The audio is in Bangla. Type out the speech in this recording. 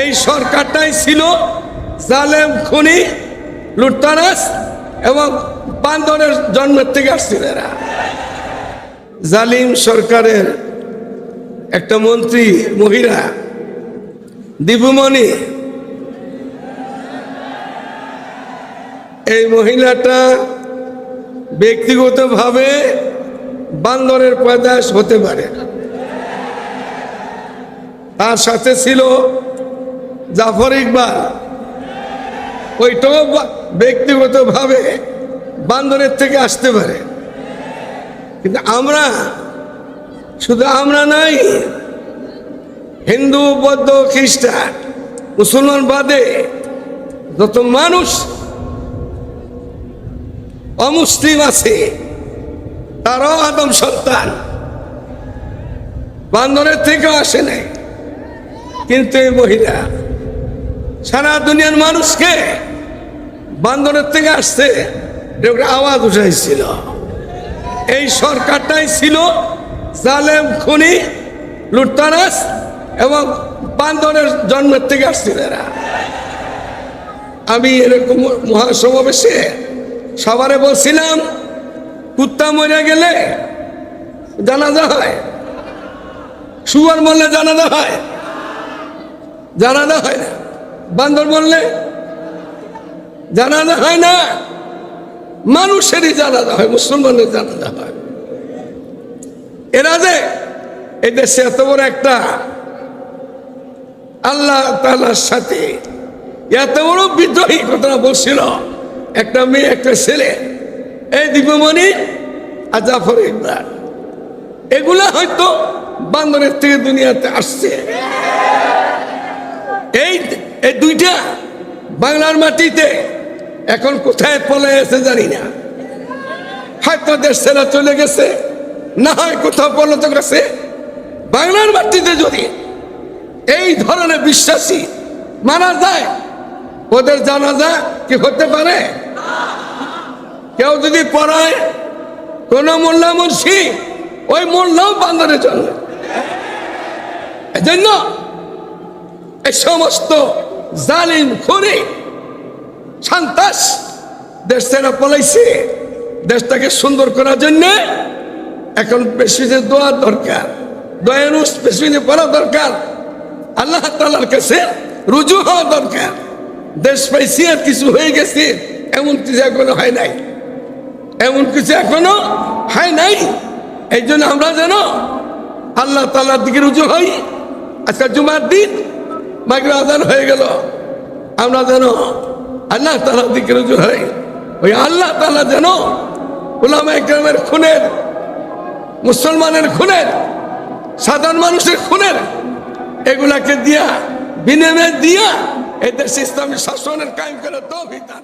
এই সরকারটাই ছিল জালেম, খুনি লুটতারাস এবং বান্দরের জন্মের থেকে আসছিল এরা। জালিম সরকারের একটা মন্ত্রী মহিলা, দীপুমণি। এই মহিলাটা ব্যক্তিগতভাবে বান্দরের পয়দাস হতে পারে তার সাথে ছিল জাফর ইকবাল ওইটাও ব্যক্তিগতভাবে বান্দরের থেকে আসতে পারে। কিন্তু আমরা, শুধু আমরা নাই, হিন্দু, বৌদ্ধ, খ্রিস্টান, মুসলমান বাদে যত মানুষ অমুসলিম আছে, তারাও আদম সন্তান। বান্দরের থেকেও আসে নাই। কিন্তু এই মহিলা সারা দুনিয়ার মানুষকে বান্দরের থেকে আসছে আওয়াজ উঠাইছিল। এই সরকারটাই ছিল জালেম, খুনি লুটতারাস এবং বান্দরের জন্মের থেকে আসছিল এরা। আমি এরকম মহাসমাবেশে সবারে বলছিলাম, কুত্তা মরে গেলে জানাজা হয় সুয়ার মরলে জানাজা হয়। জানাজা হয় না। বান্দর মরলে জানাজা হয় না, মানুষেরই জানাজা হয় মুসলমানের জানাজা হয়। এরা যে এই দেশে এত বড় একটা আল্লাহ তালার সাথে এত বড় বিদ্রোহী কথা বলছিল, একটা মেয়ে, একটা ছেলে, এই দীপমণি আর জাফর ইকবাল এগুলা হয়তো বান্দরের থেকে দুনিয়াতে আসছে। এই এই দুইটা বাংলার মাটিতে এখন কোথায় পলে আছে জানি না। হয়তো দেশ ছেড়ে চলে গেছে, না হয় কোথাও পলাতক গেছে বাংলার মাটিতে যদি এই ধরনের বিশ্বাসী মানা যায়, ওদের জানাজা কি হতে পারে? কেউ যদি পড়ায়, কোন মোল্লা মুন্সি, ওই মোল্লাও বান্দরের জন্য এজন্য এই সমস্ত জালিম, খুনি সন্তাস দেশ থেকে পলাইছে। দেশটাকে সুন্দর করার জন্য এখন বেশি যে দোয়ার দরকার দয়ানুষ যে পড়া দরকার, আল্লাহ তালার কাছে রুজু হওয়া দরকার। দেশ পাইছি আর কিছু হয়ে গেছে, এমন কিছু এখনও হয় নাই। এমন কিছু এখনও হয় নাই এই জন্য আমরা যেন আল্লাহ তালার দিকে রুজু হই। আজকে জুমার দিন মাগরে আজান হয়ে গেল। আমরা যেন আল্লাহ তালা দিকে রুজু হই। ওই আল্লাহ তালা যেন ওলামা খুনের, মুসলমানের খুনের, সাধারণ মানুষের খুনের এগুলাকে দিয়া, বিনিময় দিয়া এদেশ দেশে ইসলামী শাসনের কায়েম করে তো দান